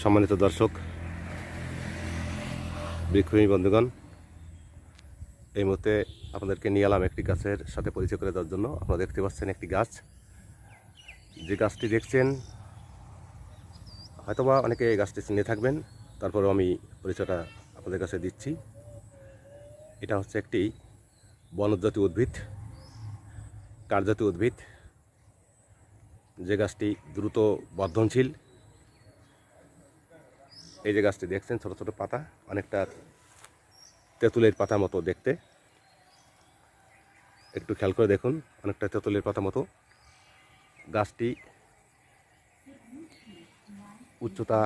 সম্মানিত দর্শক বৃক্ষপ্রেমী বন্ধুগণ, এই মুহূর্তে আপনাদেরকে নিয়ে এলাম একটি গাছের সাথে পরিচয় করে দেওয়ার জন্য। আপনারা দেখতে পাচ্ছেন একটি গাছ। যে গাছটি দেখছেন, হয়তোবা অনেকে এই গাছটি চিনে থাকবেন, তারপরেও আমি পরিচয়টা আপনাদের কাছে দিচ্ছি। এটা হচ্ছে একটি বনজাতীয় উদ্ভিদ কার্যজাতীয় উদ্ভিদ। যে গাছটি দ্রুত বর্ধনশীল এই যে গাছটি দেখছেন, ছোট ছোট পাতা, অনেকটা তেঁতুলের পাতা মতো দেখতে। একটু খেয়াল করে দেখুন, অনেকটা তেঁতুলের পাতা মতো। গাছটি উচ্চতা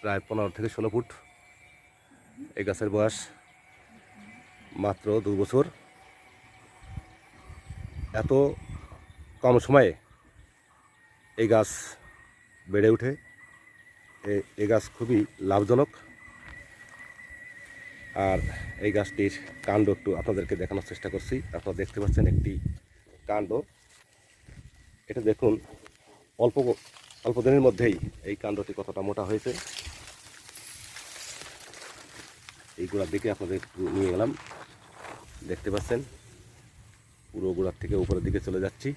প্রায় পনেরো থেকে ষোলো ফুট। এই গাছের বয়স মাত্র দু বছর। এত কম সময়ে এই গাছ বেড়ে ওঠে। এ- গাছ খুবই লাভজনক। আর এই গাছটির কাণ্ড একটু আপনাদেরকে দেখানোর চেষ্টা করছি। আপনারা দেখতে পাচ্ছেন একটি কাণ্ড। এটা দেখুন, অল্প অল্প দিনের মধ্যেই এই কাণ্ডটি কতটা মোটা হয়েছে। এই গোড়ার দিকে আপনাদের একটু নিয়ে গেলাম। দেখতে পাচ্ছেন, পুরো গোড়ার থেকে উপরের দিকে চলে যাচ্ছি।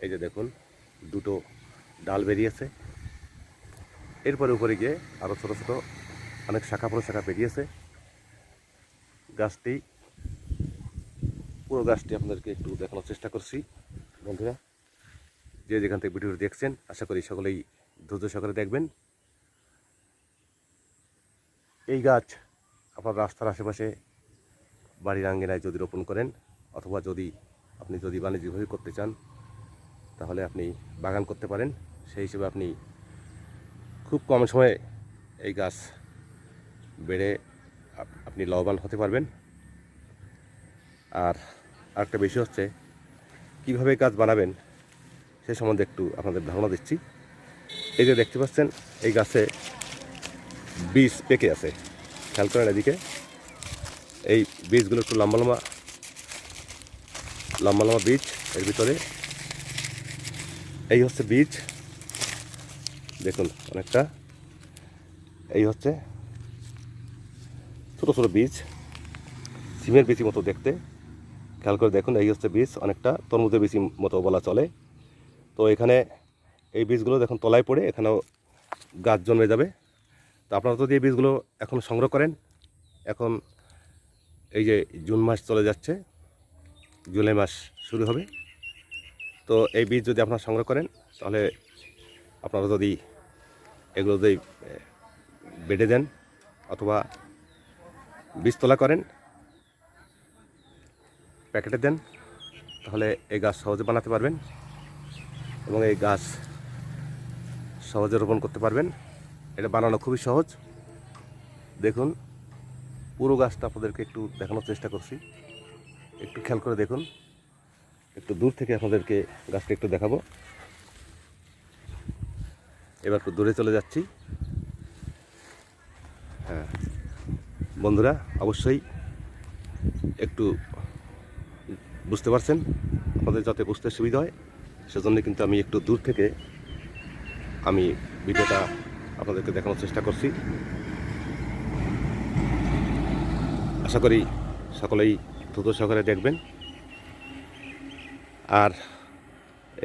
এই যে দেখুন, দুটো ডাল বেরিয়েছে। এরপরে উপরে গিয়ে আরও ছোটো ছোটো অনেক শাখা প্রশাখা বেরিয়েছে গাছটি, পুরো গাছটি আপনাদেরকে একটু দেখানোর চেষ্টা করছি, বন্ধুরা। যে যেখান থেকে ভিডিওটি দেখছেন, আশা করি সকলেই ধৈর্য সহকারে দেখবেন। এই গাছ আপনার রাস্তার আশেপাশে বাড়ির আঙ্গিনায় যদি রোপণ করেন, অথবা যদি আপনি যদি বাণিজ্যিকভাবে করতে চান, তাহলে আপনি বাগান করতে পারেন। সেই হিসেবে আপনি খুব কম সময়ে এই গাছ বেড়ে আপনি লাভবান হতে পারবেন। আর আরেকটা বিষয় হচ্ছে, কীভাবে গাছ বানাবেন সে সম্বন্ধে একটু আপনাদের ধারণা দিচ্ছি। এই যে দেখতে পাচ্ছেন, এই গাছে বীজ পেকে আছে। খেয়াল করেন এদিকে। এই বীজগুলো একটু লম্বা লম্বা লম্বা লম্বা বীজ এর ভিতরে। এই হচ্ছে বীজ। দেখুন অনেকটা। এই হচ্ছে ছোটো ছোটো বীজ, সিমের বিচি মতো দেখতে। খেয়াল করে দেখুন, এই হচ্ছে বীজ, অনেকটা তরমুজের বিচি মতো বলা চলে। তো এখানে এই বীজগুলো দেখুন তলায় পড়ে, এখানেও গাছ জন্মে যাবে। তো আপনারা যদি এই বীজগুলো এখন সংগ্রহ করেন, এখন এই যে জুন মাস চলে যাচ্ছে, জুলাই মাস শুরু হবে। তো এই বীজ যদি আপনারা সংগ্রহ করেন, তাহলে আপনারা যদি এগুলো যদি বেডে দেন অথবা বীজতলা করেন, প্যাকেটে দেন, তাহলে এই গাছ সহজে বানাতে পারবেন এবং এই গাছ সহজে রোপণ করতে পারবেন। এটা বানানো খুবই সহজ। দেখুন, পুরো গাছটা আপনাদেরকে একটু দেখানোর চেষ্টা করছি। একটু খেয়াল করে দেখুন। একটু দূর থেকে আপনাদেরকে গাছটা একটু দেখাবো। এবার একটু দূরে চলে যাচ্ছি। হ্যাঁ। বন্ধুরা, অবশ্যই একটু বুঝতে পারছেন, আপনাদের যাতে বুঝতে সুবিধা হয়, সেজন্য কিন্তু আমি একটু দূর থেকে আমি ভিডিওটা আপনাদেরকে দেখানোর চেষ্টা করছি। আশা করি সকলেই দ্রুত সহকারে দেখবেন। আর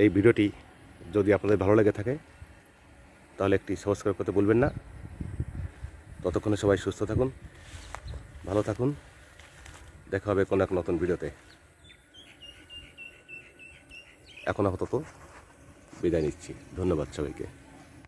এই ভিডিওটি যদি আপনাদের ভালো লেগে থাকে তাহলে একটি সাবস্ক্রাইব করতে ভুলবেন না। ততক্ষণে সবাই সুস্থ থাকুন, ভালো থাকুন। দেখা হবে কোনো এক নতুন ভিডিওতে। এখন আপাতত বিদায় নিচ্ছি। ধন্যবাদ সবাইকে।